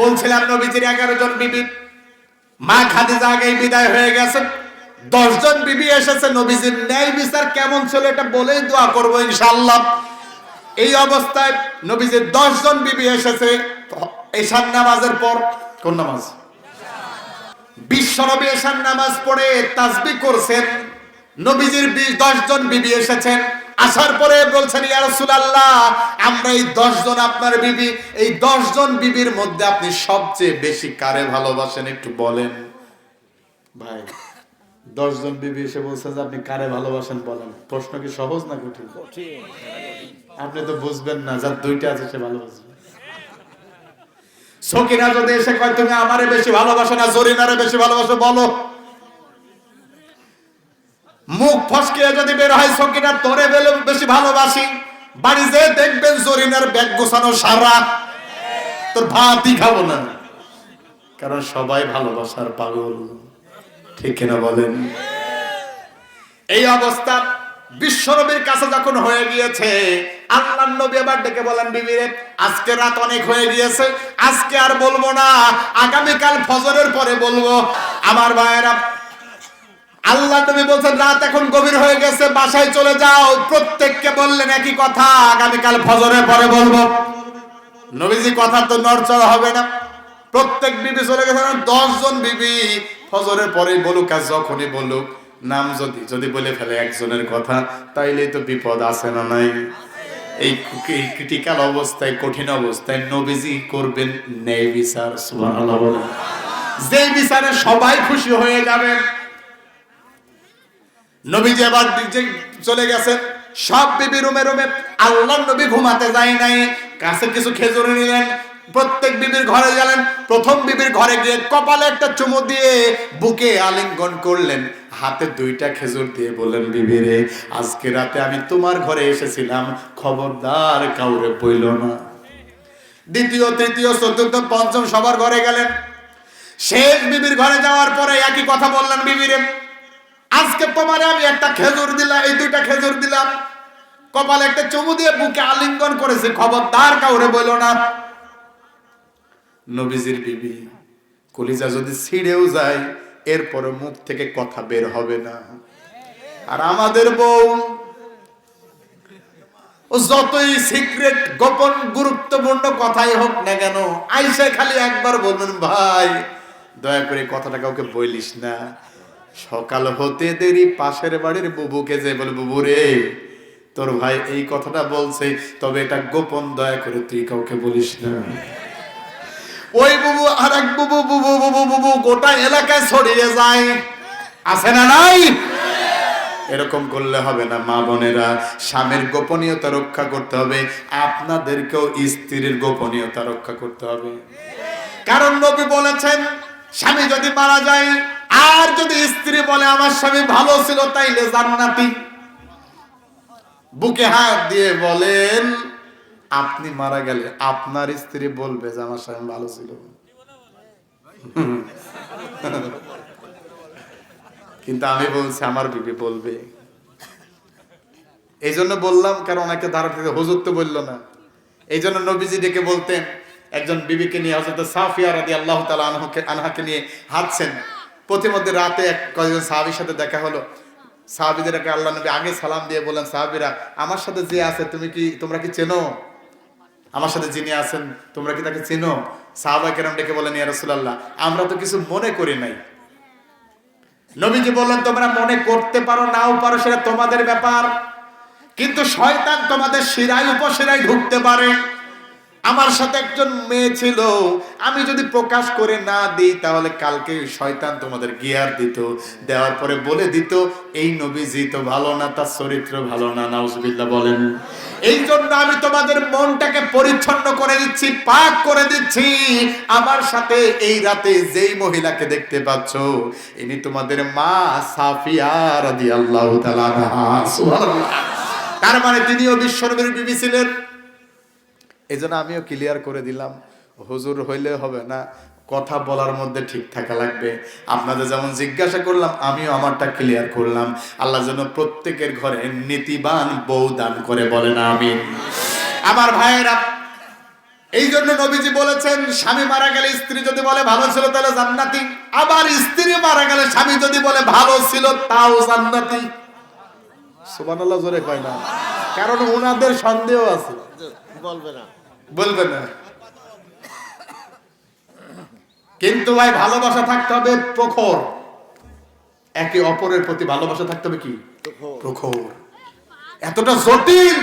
বলছিলাম নবীজির এগারো জন বিবি। মা খাদিজা আগেই বিদায় হয়ে গেছে। দশ জন বিবি এসেছে, নবীজির ন্যায় বিচার কেমন ছিল এটা বলেই দোয়া করব ইনশাল্লাহ এই অবস্থায় নবীজির দশ জন বিবি এসেছে এশান নামাজের পর, কোন নামাজ? বিশ্বনবী এশান নামাজ পড়ে তাসবি করছেন। নবীজির বিশ দশ জন বিবি এসেছেন। আসার পরে বলছেন ইয়া রাসূলুল্লাহ আমরা এই দশ জন আপনার বিবি। এই দশ জন বিবির মধ্যে আপনি সবচেয়ে বেশি কারে ভালোবাসেন একটু বলেন। ভাই দশ জন বিবি এসে বলছে যে আপনি কারে ভালোবাসেন বলেন। প্রশ্ন কি সহজ না কঠিন? আপনি তো বুঝবেন না যার দুইটা আছে সে ভালোবাসবে সকিনা যদি এসে কয় তুমি আমারে বেশি ভালোবাসো না জরিনারে বেশি ভালোবাসো বলো। মুখ ফসকে যদি বের হয় সকিনা তোরে বেলে বেশি ভালোবাসি। বাড়ি যেয়ে দেখবেন জরিনার ব্যাগ গোছানো সারা। তোর ভাতই খাব না। কারণ সবাই ভালোবাসার পাগল। ঠিক কিনা বলেন? এই অবস্থা বিশ্বনবীর কাছে যখন হয়ে গিয়েছে আল্লাহ নবী আবার ডেকে বলেন, বিবিরে, আজকে রাত অনেক হয়ে গিয়েছে। আজকে আর বলব না। আগামীকাল ফজরের পরে বলব। আমার ভাইয়েরা আল্লাহ নবী বলছেন, রাত এখন গভীর হয়ে গেছে, বাসায় চলে যাও। প্রত্যেককে বললেন একই কথা, আগামীকাল ফজরের পরে বলব। নবীজি কথা তো নড়চড় হবে না। প্রত্যেক বিবি চলে গেছে দশ জন বিবি ফজরের পরেই বলুক, আর যখনই বলুক, নাম যদি যদি বলে ফেলে একজনের কথা তাইলে তো বিপদ আছে না নাই? এই ক্রিটিক্যাল অবস্থায়, কঠিন অবস্থায় নবীজি করবেন ন্যায় বিচার, সুবহানাল্লাহ। যে বিচারে সবাই খুশি হয়ে যাবেন নবীজি এবার যে চলে গেছেন সব বিবি রুমে রুমে আল্লাহ নবী ঘুমাতে যায় নাই। কাছে কিছু খেজুর নিলেন, প্রত্যেক বিবির ঘরে গেলেন, প্রথম বিবির ঘরে গিয়ে কপালে একটা চুমু দিয়ে বুকে আলিঙ্গন করলেন। হাতে দুইটা খেজুর দিয়ে বললেন বিবিরে আজকে রাতে আমি তোমার ঘরে এসেছিলাম, খবরদার কাউরে বইল না। দ্বিতীয়, তৃতীয়, চতুর্থ, পঞ্চম সবার ঘরে গেলেন। শেষ বিবির ঘরে যাওয়ার পরে একই কথা বললেন বিবিরে আজকে তোমারে আমি একটা খেজুর দিলাম, এই দুইটা খেজুর দিলাম। কপালে একটা চুমু দিয়ে বুকে আলিঙ্গন করেছে, খবরদার কাউরে বইল না। নবীজির বিবি, কলিজা যদি ছিঁড়েও যায় এরপরে মুখ থেকে কথা বের হবে না। আর আমাদের বউ যতই সিক্রেট, গোপন, গুরুত্বপূর্ণ কথাই হোক না কেন, আইসা খালি একবার বলবেন ভাই, দয়া করে কথাটা কাউকে বলিস না। সকাল হতে দেরি, পাশের বাড়ির বুবুকে যে বলে, বুবু রে, তোর ভাই এই কথাটা বলছে, তবে এটা গোপন দয়া করে তুই কাউকে বলিস না। ওই বুবু আর এক বুবু বুবু বুবু বুবু গোটা এলাকায় ছড়িয়ে যায়। আছে না নাই? এরকম করলে হবে না, মা বোনেরা। স্বামীর গোপনীয়তা রক্ষা করতে হবে, আপনাদেরকেও স্ত্রীর গোপনীয়তা রক্ষা করতে হবে। কারণ নবী বলেছেন, স্বামী যদি মারা যায় আর যদি স্ত্রী বলে, আমার স্বামী ভালো ছিল, তাইলে জান্নাতি বুকে হাত দিয়ে বলেন, আপনি মারা গেলে আপনার স্ত্রী বলবে যে, আমার স্বামী ভালো ছিল। কিন্তু আমি বলছি, আমার বিবি বলবে। এই জন্য বললাম, কারণ অনেকে ধারা থেকে হুজুর তো বলল না। এই জন্য নবীজি ডেকে বলতেন, একজন বিবিকে নিয়ে হজরত সাফিয়া রাদি আল্লাহ তালা আনহাকে নিয়ে হাঁটছেন। প্রতিমধ্যে রাতে এক কয়েকজন সাহাবির সাথে দেখা হলো। সাহাবিদেরকে আল্লাহ নবী আগে সালাম দিয়ে বললেন, সাহাবিরা, আমার সাথে যে আছে, তুমি কি, তোমরা কি চেনো? আমার সাথে যিনি আছেন, তোমরা কি তাকে চেনো? সাহাবা কেরাম ডেকে বলেন ইয়া রাসূলুল্লাহ, আমরা তো কিছু মনে করি নাই। নবীজি বললেন, তোমরা মনে করতে পারো, নাও পারো, সেটা তোমাদের ব্যাপার। কিন্তু শয়তান তোমাদের শিরায়, উপশিরায় ঢুকতে পারে। আমার সাথে একজন মেয়ে ছিল। আমি যদি প্রকাশ করে না দিই, তাহলে কালকে শয়তান তোমাদের গিয়ার দিত, দেওয়ার পরে বলে দিত, এই নবীজি তো ভালো না, তার চরিত্র ভালো না, নাউজুবিল্লাহ বলেন। এই জন্য আমি তোমাদের মনটাকে পরিচ্ছন্ন করে দিচ্ছি, পাক করে দিচ্ছি। আমার সাথে এই রাতে যেই মহিলাকে দেখতে পাচ্ছ, ইনি তোমাদের মা সাফিয়া আনহা। তার মানে তিনিও বিশ্বনবীর বিবি ছিলেন। এই জন্য আমিও ক্লিয়ার করে দিলাম, হুজুর হইলে হবে না, কথা বলার মধ্যে ঠিক থাকা লাগবে। আপনাদের যেমন জিজ্ঞাসা করলাম, আমিও আমারটা ক্লিয়ার করলাম। আল্লাহ যেন প্রত্যেকের ঘরে নীতিবান বউ দান করে বলেন, আমিন। আমার ভাইয়েরা এই জন্য নবীজি বলেছেন, স্বামী মারা গেলে স্ত্রী যদি বলে ভালো ছিল তাহলে জান্নাতি। আবার স্ত্রী মারা গেলে স্বামী যদি বলে ভালো ছিল তাও জান্নাতি। সুবহানাল্লাহ, জোরে কয় না। কারণ ওনাদের সন্দেহ আছে। বলবে না। বলবে না। কিন্তু ভাই ভালোবাসা থাকতে হবে প্রখর। একে অপরের প্রতি ভালোবাসা থাকতে হবে কি? প্রখর। এতটা জটিল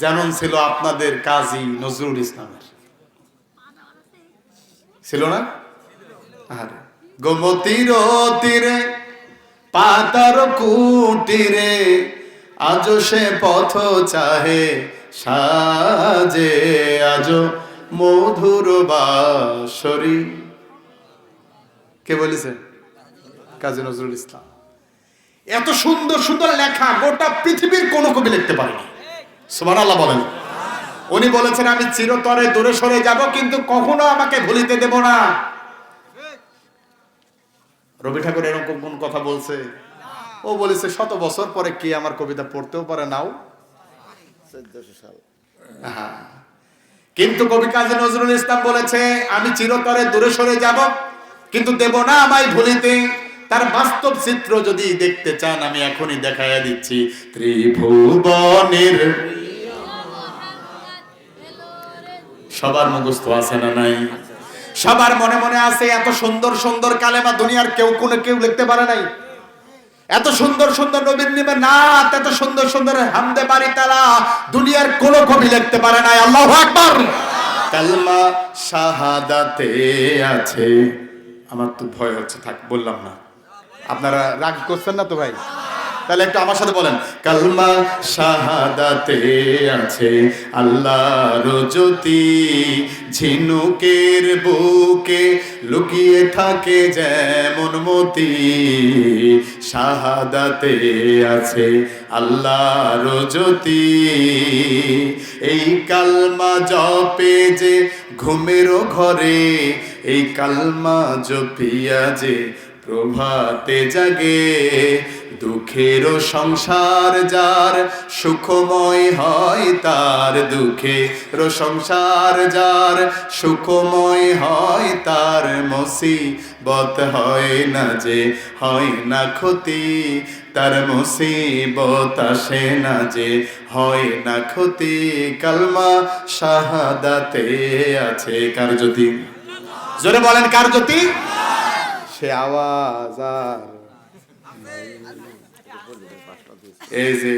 যেমন ছিল আপনাদের কাজী নজরুল ইসলামের। ছিল না? আরে গোমতির তীরে পাতার কুটিরে আজ সে পথ চাহে। সাজে আজ মধুর বাসরি কে বলেছেন কাজী নজরুল ইসলাম। এত সুন্দর সুন্দর লেখা গোটা পৃথিবীর কোন কবি লিখতে পারেনি। সুমান আল্লাহ বলেন। উনি বলেছেন, আমি চিরতরে দূরে সরে যাব, কিন্তু কখনো আমাকে ভুলিতে দেব না। রবি ঠাকুর এরকম কোন কথা বলছে? ও বলেছে, শত বছর পরে কে আমার কবিতা পড়তেও পারে নাও। চোদ্দশো সাল। কিন্তু কবি কাজী নজরুল ইসলাম বলেছে, আমি চিরতরে দূরে সরে যাব, কিন্তু দেব না আমায় ভুলিতে। তার বাস্তব চিত্র যদি দেখতে চান, আমি এখনই দেখাইয়া দিচ্ছি। ত্রিভুবনের সবার মুখস্থ আছে না নাই? সবার মনে মনে আছে, এত সুন্দর সুন্দর কালেমা দুনিয়ার কেউ কোনো কেউ লিখতে পারে নাই। এত সুন্দর সুন্দর নবীর নিবে নাত এত সুন্দর সুন্দর হামদে বাড়ি তারা দুনিয়ার কোন কবি লিখতে পারে না আল্লাহ আকবার। কালমা শাহাদাতে আছে। আমার তো ভয় হচ্ছে, থাক, বললাম না। আপনারা রাগ করছেন না তো ভাই? তাহলে একটু আমার সাথে বলেন, কালমা শাহাদাতে আছে আল্লাহর জ্যোতি, ঝিনুকের বুকে লুকিয়ে থাকে যেমন মতি, শাহাদাতে আছে আল্লাহর জ্যোতি। এই কালমা জপে যে ঘুমেরও ঘরে, এই কালমা জপিয়া যে প্রভাতে জাগে, দুঃখেরও সংসার যার, সুখময় হয় তার দুঃখেরও সংসার যার, সুখময় হয় তার মুসিবত হয় না যে, হয় না ক্ষতি, তার মুসিবত আসে না যে, হয় না ক্ষতি। কালমা শাহাদাতে আছে কার জ্যোতি? জোরে বলেন কার জ্যোতি? সে আওয়াজ আর এই যে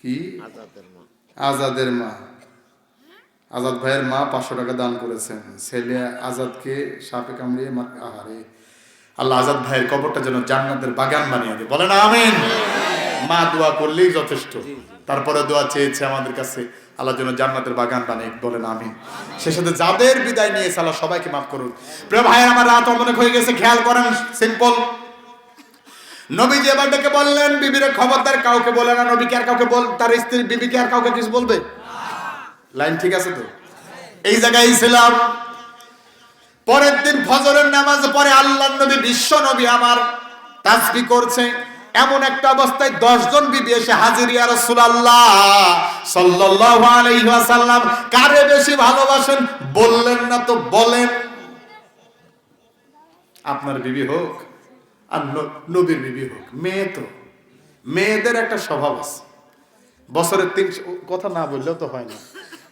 কি? আজাদের মা। আজাদ ভাইয়ের মা পাঁচশো টাকা দান করেছেন। ছেলে আজাদকে সাপে কামড়িয়ে আহারে। আল্লাহ আজাদ ভাইয়ের কবরটা যেন জান্নাতের বাগান বানিয়ে দেয়। বলেন আমিন। মা দোয়া করলেই যথেষ্ট। তারপরে দোয়া চেয়েছে আমাদের কাছে, আল্লাহ যেন জান্নাতের বাগান বানিয়ে বলেন আমি সে সাথে যাদের বিদায় নিয়েছে, আল্লাহ সবাইকে মাফ করুন। প্রিয় ভাই আমার রাত অনেক হয়ে গেছে, খেয়াল করেন সিম্পল নবীজি এবার ডেকে বললেন, বিবির খবরদার, কাউকে বলে না, নবীকে আর কাউকে বল, তার স্ত্রী বিবিকে আর কাউকে কিছু বলবে? লাইন ঠিক আছে তো? এই জায়গায় ছিলাম। পরের দিন ফজরের নামাজ পরে আল্লাহ নবী, বিশ্ব নবী আমার তাসবি করছে। এমন একটা অবস্থায় দশজন বিবি এসে হাজির, ইয়া সাল্লাল্লাহু আলাইহি ওয়াসাল্লাম, কারে বেশি ভালোবাসেন? বললেন না তো বলেন। আপনার বিবি হোক, আর নবীর বিবি হোক, মেয়ে তো। মেয়েদের একটা স্বভাব আছে। বছরের তিনশো কথা না বললেও তো হয় না।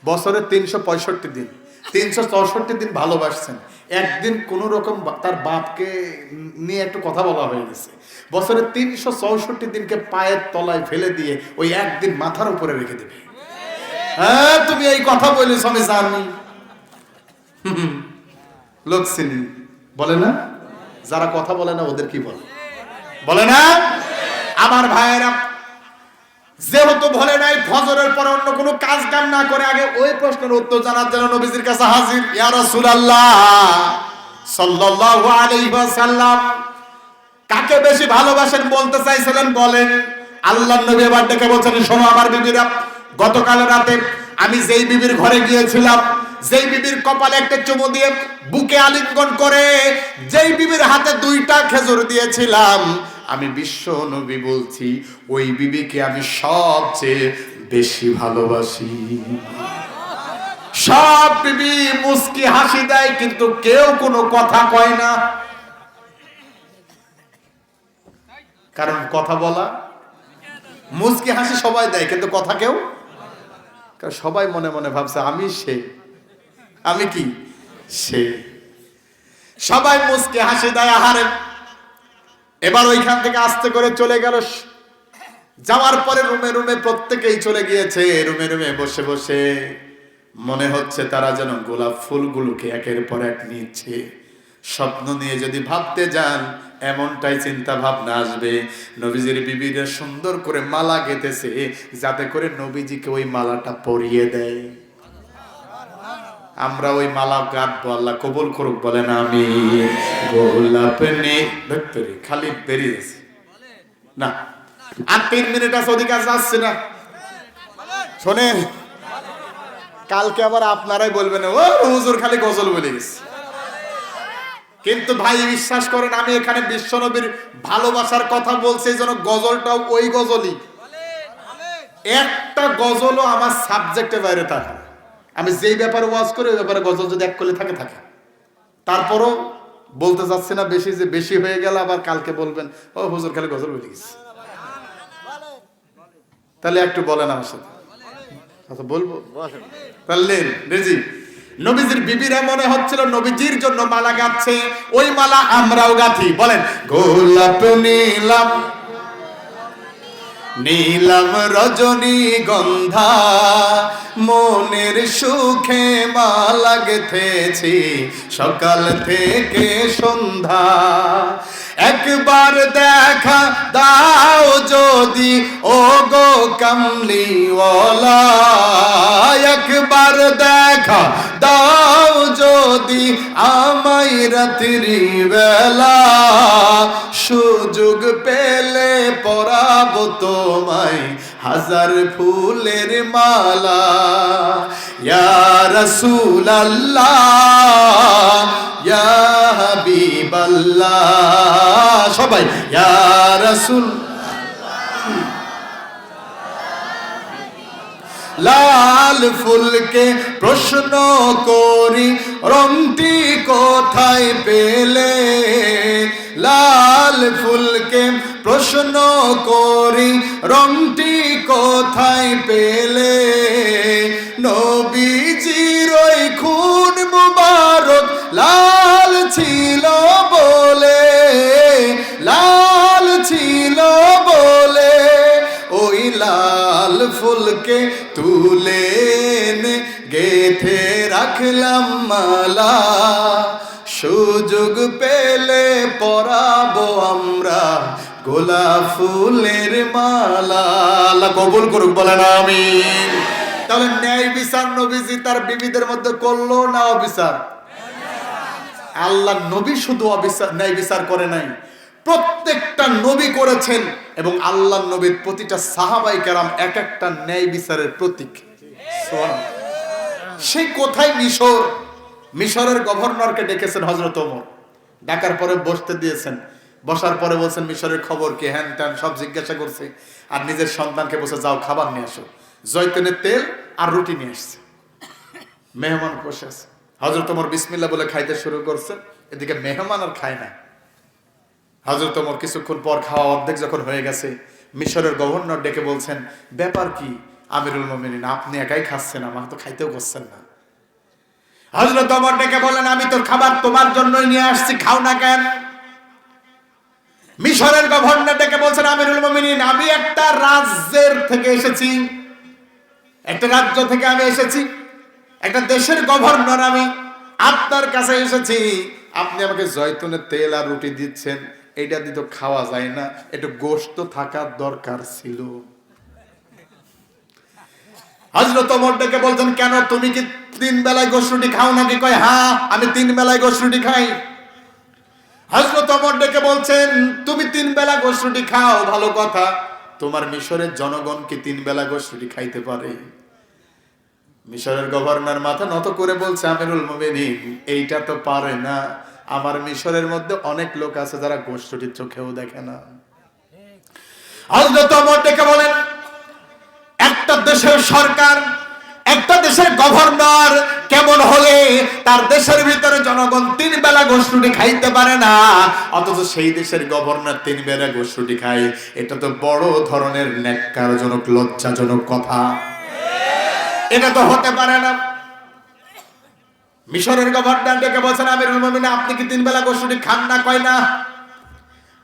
বছরের তিনশো পঁয়ষট্টি দিন, তিনশো চৌষট্টি দিন ভালোবাসছেন। একদিন কোন রকম তার বাপকে নিয়ে একটু কথা বলা হয়ে গেছে। বছরে তিনশো চৌষট্টি দিনকে পায়ের তলায় ফেলে দিয়ে ওই একদিন মাথার উপরে রেখে দেবে। হ্যাঁ তুমি এই কথা বলেছ আমি জানি। লোক চিনি বলে না? যারা কথা বলে না, ওদের কি বলে? বলে না? আমার ভাইয়েরা যেহেতু বলে নাই, ফজরের পরে অন্য কোনো কাজ কাম না করে আগে ওই প্রশ্নের উত্তর জানার জন্য নবীজির কাছে হাজির। ইয়া রাসূলুল্লাহ, সাল্লাল্লাহু আলাইহি ওয়াসাল্লাম, কাকে বেশি ভালোবাসেন বলতে চাইছিলেন বলেন আল্লাহ নবী এবার ডেকে বলছেন, শোনো আমার বিবিরা, গতকাল রাতে আমি যেই বিবির ঘরে গিয়েছিলাম, যেই বিবির কপালে একটা চুমু দিয়ে বুকে আলিঙ্গন করে, যেই বিবির হাতে দুইটা খেজুর দিয়েছিলাম আমি বিশ্ব নবী বলছি, ওই বিবিকে আমি সবচেয়ে বেশি ভালোবাসি। সব বিবি মুস্কি হাসি দেয়, কিন্তু কেউ কোনো কথা কয় না। কারণ কথা বলা মুস্কি হাসি সবাই দেয়, কিন্তু কথা কেউ? সবাই মনে মনে ভাবছে, আমি সে। আমি কি? সে। সবাই মুস্কি হাসি দেয়, আহারে এবার ওইখান থেকে আস্তে করে চলে গেল যাওয়ার পরে রুমে রুমে প্রত্যেকেই চলে গিয়েছে। রুমে রুমে বসে বসে মনে হচ্ছে তারা যেন গোলাপ ফুলগুলোকে একের পর এক নিচ্ছে। স্বপ্ন নিয়ে যদি ভাবতে যান, এমনটাই চিন্তা ভাবনা আসবে। নবীজির বিবিদের সুন্দর করে মালা গেতেছে যাতে করে নবীজিকে ওই মালাটা পরিয়ে দেয়। আমরা ওই মালা গাঁথবো, আল্লাহ কবুল করুক, বলেন আমি খালি বেরিয়েছে না, আর তিন মিনিট আছে, ওদিকে যাচ্ছে না। শোনেন, কালকে আবার আপনারাই বলবেন, ও, হুজুর খালি গজল বলে গেছে। কিন্তু ভাই, বিশ্বাস করেন, আমি এখানে বিশ্বনবীর ভালোবাসার কথা বলছি, এই গজলটাও ওই গজলই। একটা গজলও আমার সাবজেক্টের বাইরে থাকে। আমি যেই ব্যাপারে ওয়াজ করি, ওই ব্যাপারে গজল যদি এক করলে থাকে থাকে। তারপরও বলতে যাচ্ছে না বেশি যে বেশি হয়ে গেল আবার কালকে বলবেন, ও, হুজুর খালি গজল বলে গেছে। তাহলে একটু বলেন আমার সাথে। আচ্ছা বলব? তাহলে রেজি। নবীজির বিবিরা মনে হচ্ছিল নবীজির জন্য মালা গাচ্ছে, ওই মালা আমরাও গাথি। বলেন, গোলাপ নীলাম নীলাম রজনী গন্ধা, মনের সুখে মালা গেথেছি সকাল থেকে সন্ধ্যা। একবার দেখা দাও যদি ও গো কামলিওয়ালা। একবার দেখা দাও যদি আমায় রাত্রি বেলা সুযোগ পেলে পরাবো তোমায় হাজার ফুলের মালা। ইয়া রসুল আল্লাহ ইয়া সবাই, ইয়া রসুল লাল ফুলকে প্রশ্ন করি, রংটি কোথায় পেলে? লাল ফুলকে প্রশ্ন করি, রংটি কোথায় পেলে? নবীজির ওই খুন মুবারক লাল ছিল বলে, লাল ছিল বলে, ওই লাল ফুলকে তুলে এনে গেথে রাখলাম মালা। সুযোগ পেলে পরাবো আমরা গোলাপ ফুলের মালা। কবুল করুক, বলেন আমিন। তাহলে ন্যায় বিচার নবীজি তার বিবিদের মধ্যে করল না অবিচার? আল্লাহ নবী শুধু অবিচার, ন্যায় বিচার করে নাই। প্রত্যেকটা নবী করেছেন এবং আল্লাহ নবীর প্রতিটা সাহাবাই কেরাম এক একটা ন্যায় বিচারের প্রতীক। সেই কোথায় মিশর? মিশরের গভর্নরকে ডেকেছেন হজরত ওমর। ডাকার পরে বসতে দিয়েছেন। বসার পরে বলছেন, মিশরের খবর কি? হ্যান ত্যান সব জিজ্ঞাসা করছে। আর নিজের সন্তানকে বসে যাও, খাবার নিয়ে আসো। জয়তনের তেল আর রুটি নিয়ে আসছে। মেহমান বসে আছে। হজরত ওমর বিসমিল্লা বলে খাইতে শুরু করছে। এদিকে মেহমান আর খায় না। হজরত ওমর কিছুক্ষণ পর খাওয়া অর্ধেক যখন হয়ে গেছে, মিশরের গভর্নর ডেকে বলছেন, ব্যাপার কি? আমিরুল মোমিনিন, আপনি একাই খাচ্ছেন, আমাকে তো খাইতেও করছেন না। হজরত ওমর ডেকে বলেন আমি তোর খাবার তোমার জন্যই নিয়ে আসছি, খাও না কেন? মিশরের গভর্নর ডেকে বলছেন, আমিরুল মোমিনিন, আমি একটা রাজ্যের থেকে এসেছি। একটা রাজ্য থেকে আমি এসেছি। একটা দেশের গভর্নর আমি। আপনার কাছে এসেছি। আপনি আমাকে জয়তুনের তেল আর রুটি দিচ্ছেন। এইটা দিয়ে তো খাওয়া যায় না, একটু গোস্ত থাকার দরকার ছিল। হজরত বলছেন, কেন তুমি কি তিন বেলায় গোস্ত রুটি খাও নাকি? কয় হ্যাঁ আমি তিন বেলায় গোস্ত রুটি খাই। হজরত বলছেন, তুমি তিন বেলা গোস্ত রুটি খাও, ভালো কথা। তোমার মিশরের জনগণ কি তিন বেলা গোস্ত রুটি খাইতে পারে? মিশরের গভর্নর মাথা নত করে বলছে, আমিরুল মুমিনিন, এইটা তো পারে না। আমার মিশরের মধ্যে অনেক লোক আছে যারা গোষ্ঠটির চোখেও দেখে না। হযরত ওমর ডেকে বলেন, একটা দেশের সরকার, একটা দেশের গভর্নর কেমন হলে তার দেশের ভিতরে জনগণ তিন বেলা গোষ্ঠুটি খাইতে পারে না? অথচ সেই দেশের গভর্নর তিন বেলা গোষ্ঠুটি খায়। এটা তো বড় ধরনের ন্যাক্কারজনক, লজ্জাজনক কথা। এটা তো হতে পারে না। মিশরের গভর্নর ডেকে বলছেন আমিরুল মুমিন আপনি কি তিন বেলা গোষ্ঠুটি খান না, কয় না?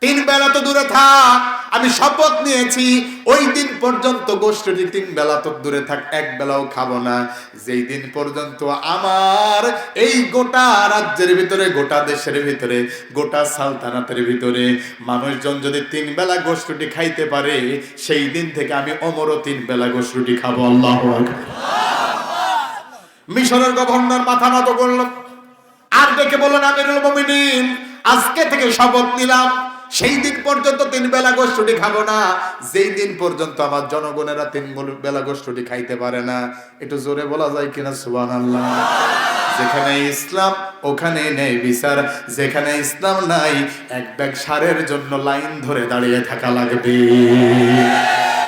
তিন বেলা তো দূরে থাক, আমি শপথ নিয়েছি, ওই দিন পর্যন্ত গোষ্ঠীটি তিন বেলা তো দূরে থাক, এক বেলাও খাব না। যেই দিন পর্যন্ত আমার এই গোটা রাজ্যের ভিতরে, গোটা দেশের ভিতরে, গোটা সালতানাতের ভিতরে মানুষজন যদি তিন বেলা গোষ্ঠীটি খাইতে পারে, সেই দিন থেকে আমি অমরও তিন বেলা গোষ্ঠীটি খাব, আল্লাহ মিশরের গভর্নর মাথা নত করল। আর ডেকে বললেন, আমিরুল মুমিনিন, আজকে থেকে শপথ নিলাম। সেই দিন পর্যন্ত তিন বেলা গোষ্ঠটি খাব না। যেই দিন পর্যন্ত আমার জনগণেরা তিন বেলা গোষ্ঠটি খাইতে পারে না, একটু জোরে বলা যায় কিনা? সুবান আল্লাহ যেখানে ইসলাম, ওখানে নেই বিচার। যেখানে ইসলাম নাই, এক ব্যাগ সারের জন্য লাইন ধরে দাঁড়িয়ে থাকা লাগবে।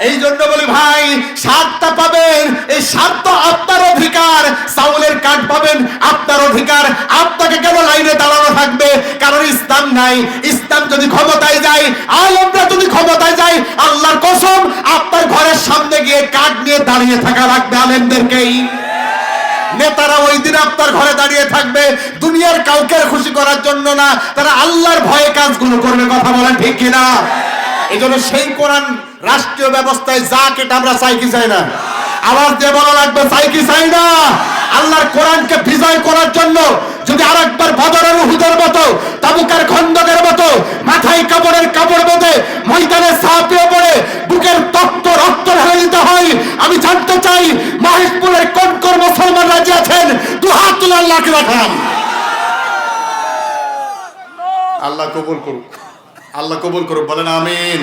এই জন্য বলি ভাই সাতটা পাবেন, এই সাত তো আপনার অধিকার। চাউলের কার্ড পাবেন, আপনার অধিকার। আপনাকে কেন লাইনে দাঁড়ানো থাকবে? কারণ ইসলাম নাই। ইসলাম যদি ক্ষমতায় যায়, আলমরা যদি ক্ষমতায় যায়, আল্লাহর কসম, আপনার ঘরের সামনে গিয়ে কাঠ নিয়ে দাঁড়িয়ে থাকা লাগবে আলেমদেরকেই। নেতারা ওই দিন আপনার ঘরে দাঁড়িয়ে থাকবে। দুনিয়ার কাউকে খুশি করার জন্য না। তারা আল্লাহর ভয়ে কাজগুলো করবে, কথা বলেন ঠিক কিনা? এই জন্য সেই কোরআন রাষ্ট্রীয় ব্যবস্থায় যা কেটে আমরা চাই কি চাই না? আওয়াজ দিয়ে বলা লাগবে, চাই কি চাই না? আল্লাহর কোরআনকে বিজয় করার জন্য যদি আরেকবার বদরের উহুদের মতো, তাবুকের খন্দকের মতো, মাথায় কাপড়ের কাপড় বেঁধে ময়দানে সাপিয়ে পড়ে বুকের তক্ত রক্ত ঢেলে দিতে হয়, আমি জানতে চাই মাহিদপুরের কোন কোন মুসলমান রাজি আছেন? দু হাত তুলে আল্লাহকে দেখান। আল্লাহ কবুল করুক। আল্লাহ কবুল করুক, বলেন আমিন।